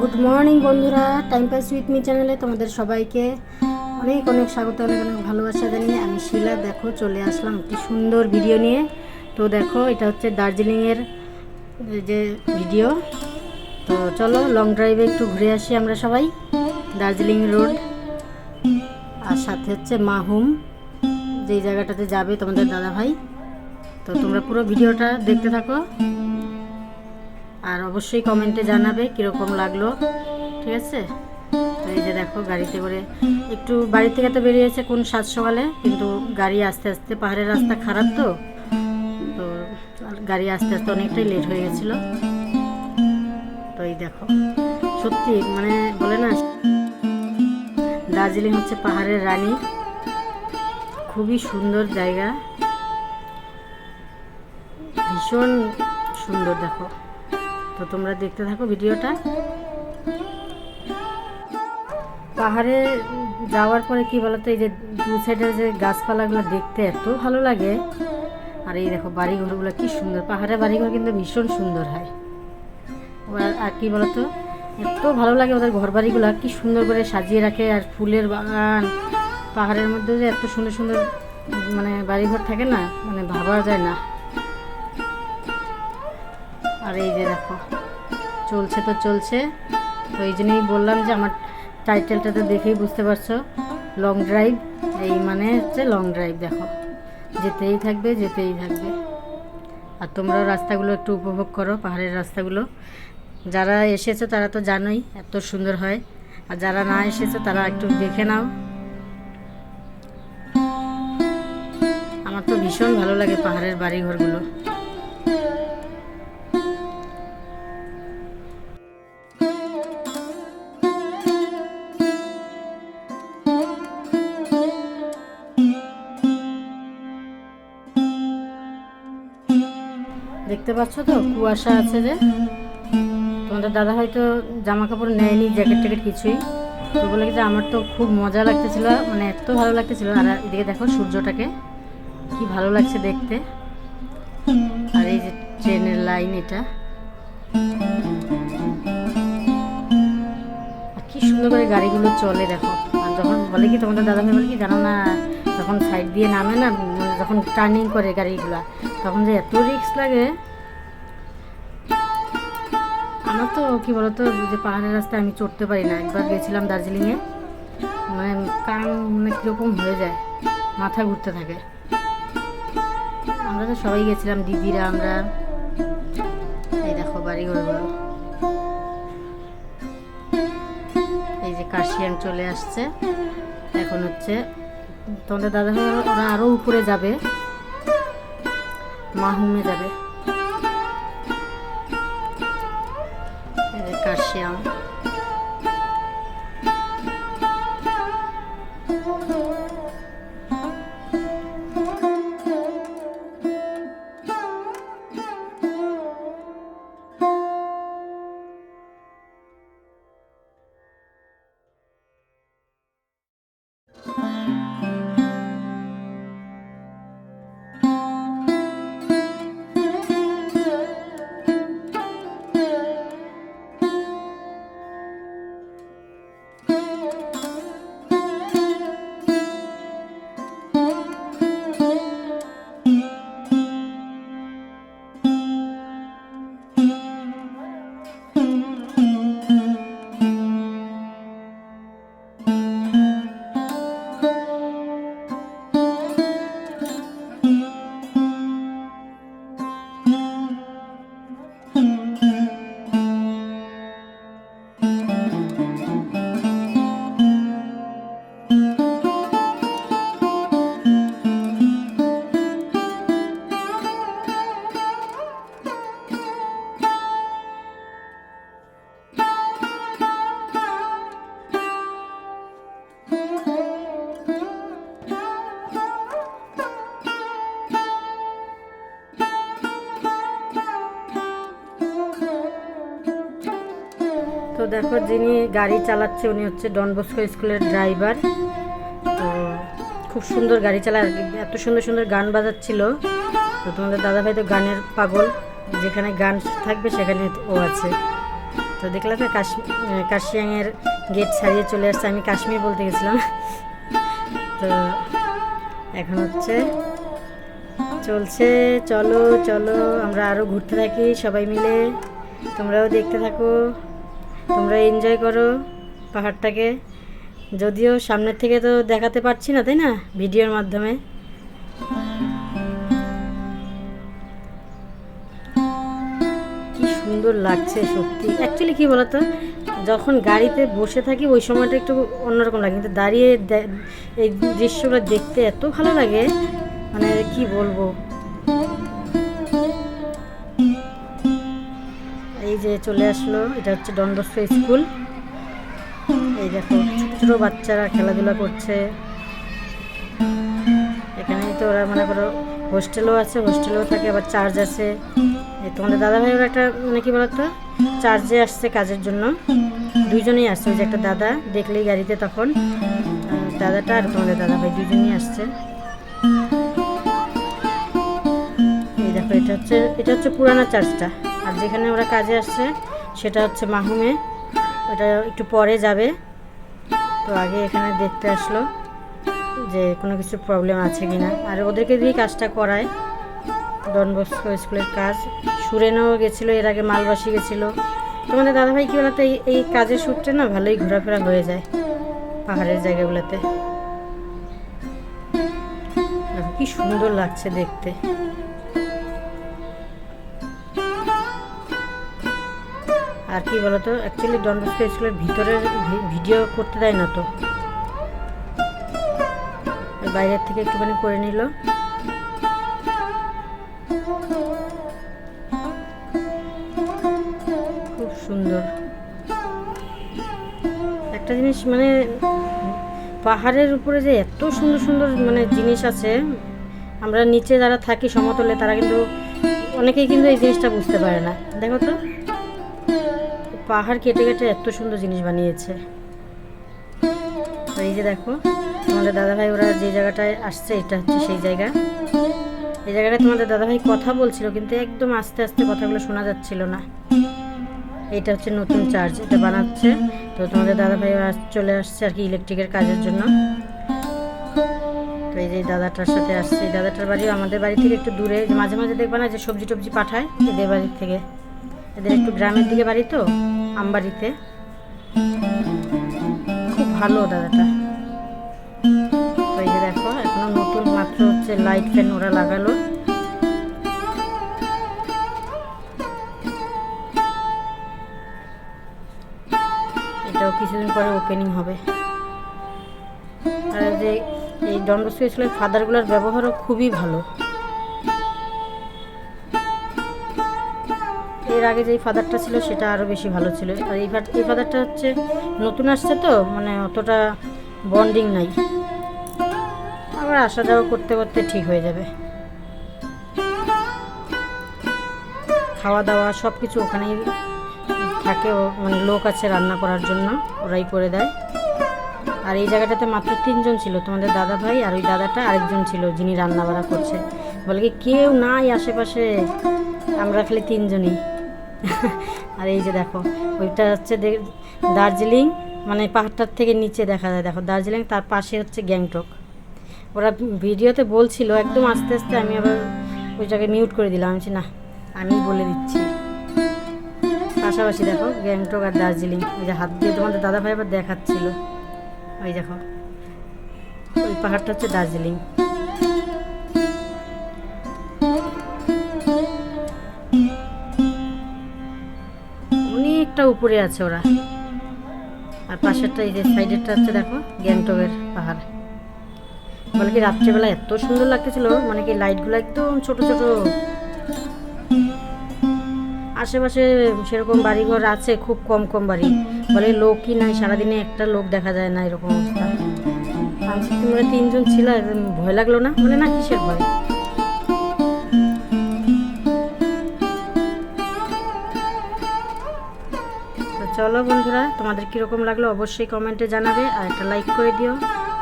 Good morning বন্ধুরা। Time pass with me চ্যানেলে তোমাদের সবাইকে অনেক অনেক স্বাগত, অনেক অনেক ভালোবাসা জানিয়ে আমি শিলা, দেখো, চলে আসলাম একটি সুন্দর ভিডিও নিয়ে। তো দেখো, এটা হচ্ছে দার্জিলিংয়ের যে ভিডিও তো চলো লং ড্রাইভে একটু ঘুরে আসি আমরা সবাই। দার্জিলিং রোড। আর সাথে হচ্ছে মাহুম যেই জায়গাটাতে যাবে তোমাদের দাদা ভাই তো তোমরা পুরো ভিডিওটা দেখতে থাকো। আর অবশ্যই কমেন্টে জানাবে কীরকম লাগল, ঠিক আছে? তো এই যে দেখো, গাড়িতে করে একটু বাড়ি থেকে তো বেরিয়েছে কোন সাত সকালে, কিন্তু গাড়ি আস্তে আস্তে পাহাড়ের রাস্তা খারাপ তো তো গাড়ি আস্তে আস্তে অনেকটাই লেট হয়ে গেছিল। তো এই দেখো, সত্যি মানে বলে না, দার্জিলিং হচ্ছে পাহাড়ের রানী, খুবই সুন্দর জায়গা, ভীষণ সুন্দর দেখো। তো তোমরা দেখতে থাকো ভিডিওটা। পাহাড়ে যাওয়ার পরে কি বলতো, এই যে দু সাইডের যে গাছপালাগুলো দেখতে এত ভালো লাগে। আর এই দেখো বাড়িঘরগুলো কি সুন্দর, পাহাড়ের বাড়িঘর কিন্তু ভীষণ সুন্দর হয়। আর কি বলতো, এত ভালো লাগে ওদের ঘর বাড়িগুলো কি সুন্দর করে সাজিয়ে রাখে আর ফুলের বাগান। পাহাড়ের মধ্যে যে এত সুন্দর সুন্দর মানে বাড়িঘর থাকে না মানে ভাবা যায় না। আর এই যে দেখো, চলছে তো চলছে। তো এই জন্যই বললাম যে আমার টাইটেলটা তো দেখেই বুঝতে পারছ। লং ড্রাইভ এই মানে হচ্ছে লং ড্রাইভ দেখো। যেতেই থাকবে যেতেই থাকবে। আর তোমরাও রাস্তাগুলো একটু উপভোগ করো, পাহাড়ের রাস্তাগুলো। যারা এসেছ তারা তো জানোই এত সুন্দর হয়। আর যারা না এসেছ তারা একটু দেখে নাও। আমার তো ভীষণ ভালো লাগে পাহাড়ের বাড়িঘরগুলো। দেখতে পাচ্ছ তো? কুয়াশা আছে যে। তোমাদের দাদা হয়তো জামা কাপড় নেয়নি, জ্যাকেট ট্যাকেট কিছুই। তো বলে যে আমার তো খুব মজা লাগতেছিল মানে এত ভালো লাগতেছিল। আর এদিকে দেখো সূর্যটাকে, কি ভালো লাগছে দেখতে। আর এই যে ট্রেনের লাইন এটা। কি সুন্দর করে গাড়িগুলো চলে দেখো। আর যখন বলে কি তোমাদের দাদা ভাই বলে কি, জানো না, যখন সাইড দিয়ে নামে না যখন টার্নিং করে গাড়িগুলো, তখন যে এত রিক্স লাগে। আমার তো, কি বলতো, যে পাহাড়ের রাস্তায় আমি চড়তে পারি না। একবার গেছিলাম দার্জিলিংয়ে মানে কান মানে কীরকম হয়ে যায়, মাথা ঘুরতে থাকে। আমরা তো সবাই গেছিলাম, দিদিরা, আমরা। এই দেখো বাড়ি ঘরগুলো এই যে কাশিয়াং চলে আসছে। এখন হচ্ছে তোমাদের দাদা ওরা আরও উপরে যাবে। মাহুমে যাবে। এই দেখো যিনি গাড়ি চালাচ্ছে উনি হচ্ছে ডন বস্কো স্কুলের ড্রাইভার। তো খুব সুন্দর গাড়ি কি, এত সুন্দর সুন্দর গান বাজাচ্ছিল। তো তোমাদের দাদাভাই তো গানের পাগল যেখানে গান থাকবে সেখানে ও আছে। তো দেখলাম না কার্শিয়াংয়ের গেট ছাড়িয়ে চলে আসছে আমি কাশ্মীর বলতে গেছিলাম। তো এখন হচ্ছে চলছে চলো চলো আমরা আরও ঘুরতে থাকি সবাই মিলে। তোমরাও দেখতে থাকো। তোমরা এনজয় করো পাহাড়টাকে। যদিও সামনের থেকে তো দেখাতে পারছি না, তাই না? ভিডিওর মাধ্যমে। সুন্দর লাগছে সত্যি। অ্যাকচুয়ালি কি বলতো? যখন গাড়িতে বসে থাকি, ওই সময়টা একটু অন্যরকম লাগে। কিন্তু দাঁড়িয়ে এই দৃশ্যগুলো দেখতে এত ভালো লাগে। মানে কি বলব? এই যে চলে আসলো এটা হচ্ছে ডনবস্কো স্কুল। এই দেখো, ছোটো ছোট বাচ্চারা খেলাধুলা করছে। এখানেই তো ওরা মনে করো হোস্টেলও আছে, হোস্টেলেও থাকে, আবার চার্জ আছে। তোমাদের দাদা ভাই ওরা একটা মানে কি বলতো? চার্জে আসছে কাজের জন্য। দুইজনেই আসছে, ওই যে একটা দাদা, দেখলেই গাড়িতে তখন। দাদাটা আর তোমাদের দাদা ভাই দুজনেই আসছে। এই দেখো, এটা হচ্ছে এটা হচ্ছে পুরানা চার্চটা আর যেখানে ওরা কাজে আসছে, সেটা হচ্ছে মাহুমে। ওটা একটু পরে যাবে। তো আগে এখানে দেখতে আসলো যে কোনো কিছু প্রবলেম আছে কি না আর ওদেরকে দিয়ে কাজটা করায়। ডন বস্কো স্কুলের কাজ। সুরেনও গেছিল, এর আগে মালবাসী গেছিল। তোমাদের দাদাভাই কী বলতো, এই কাজের সূত্রে না ভালোই ঘোরাফেরা হয়ে যায় পাহাড়ের জায়গাগুলোতে। কি সুন্দর লাগছে দেখতে। আর কি বলতো অ্যাকচুয়ালি ডন বস্কো স্কুলের ভিতরের ভিডিও করতে দেয় না তো। বাইরের থেকে একটুখানি করে নিল। খুব সুন্দর। একটা জিনিস মানে পাহাড়ের উপরে যে এত সুন্দর সুন্দর মানে জিনিস আছে, আমরা নিচে যারা থাকি সমতলে তারা কিন্তু অনেকেই কিন্তু এই জিনিসটা বুঝতে পারে না। দেখো তো। পাহাড় কেটে কেটে এত সুন্দর জিনিস বানিয়েছে। এই যে দেখো, তোমাদের দাদাভাই ওরা যে জায়গাটায় আসছে, এটা হচ্ছে সেই জায়গা। এই জায়গাটায় তোমাদের দাদাভাই কথা বলছিল, কিন্তু একদম আস্তে আস্তে কথাগুলো শোনা যাচ্ছিল না। এটা হচ্ছে নতুন চার্জ, এটা বানাচ্ছে। তো তোমাদের দাদাভাই চলে আসছে আর কি ইলেকট্রিকের কাজের জন্য। তো এই যে দাদাটার সাথে আসছে, এই দাদাটার বাড়িও আমাদের বাড়ি থেকে একটু দূরে। মাঝে মাঝে দেখবা না যে সবজি টবজি পাঠায়, এদের বাড়ির থেকে। এদের একটু গ্রামের দিকে বাড়ি তো, আমবাড়িতে। খুব ভালো দাদাটা। দেখো, এখনও নতুন মাত্র হচ্ছে লাইট ফ্যান ওরা লাগালো। এটাও কিছুদিন পরে ওপেনিং হবে। আর যে এই স্কুলের ফাদারগুলোর ব্যবহারও খুবই ভালো। এর আগে যেই ফাদারটা ছিল, সেটা আরও বেশি ভালো ছিল। আর এই এই ফাদারটা হচ্ছে নতুন আসছে তো মানে অতটা বন্ডিং নাই। আবার আসা যাওয়া করতে করতে ঠিক হয়ে যাবে। খাওয়া দাওয়া সব কিছু ওখানেই থাকে মানে লোক আছে রান্না করার জন্য, ওরাই করে দেয়। আর এই জায়গাটাতে মাত্র তিনজন ছিল, তোমাদের দাদা ভাই আর ওই দাদাটা আরেকজন ছিল, যিনি রান্না বাড়া করছে। বলে কি কেউ নাই আশেপাশে? আমরা খালি তিনজনই। আর এই যে দেখো, ওইটা হচ্ছে দার্জিলিং মানে পাহাড়টার থেকে নিচে দেখা যায়। দেখো, দার্জিলিং তার পাশে হচ্ছে গ্যাংটক। ওরা ভিডিওতে বলছিল, একদম আস্তে আস্তে আমি আবার ওই জায়গায় মিউট করে দিলাম। আমি না, আমি বলে দিচ্ছি। পাশাপাশি দেখো, গ্যাংটক আর দার্জিলিং, ওই যে হাত দিয়ে তোমাদের দাদা ভাই আবার দেখাচ্ছিল। ওই দেখো, ওই পাহাড়টা হচ্ছে দার্জিলিং। অনেকটা উপরে আছে ওরা। আর পাশেরটা এই যে সাইডেরটা হচ্ছে দেখো, গ্যাংটকের পাহাড়। বলে কি রাত্রেবেলা এত সুন্দর লাগতেছিল মানে কি লাইটগুলো একদম ছোট ছোট। আশেপাশে সেরকম বাড়িঘর আছে, খুব কম কম বাড়ি। বলে লোকই নাই, সারাদিনে একটা লোক দেখা যায় না, এরকম অবস্থা। তিনজন ছিল ভয় লাগল না? বলে না, কিসের ভয়? চলো বন্ধুরা, তোমাদের কীরকম লাগল অবশ্যই কমেন্টে জানাবে আর একটা লাইক করে দিও।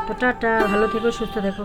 তো টাটা, ভালো থেকো, সুস্থ থেকো।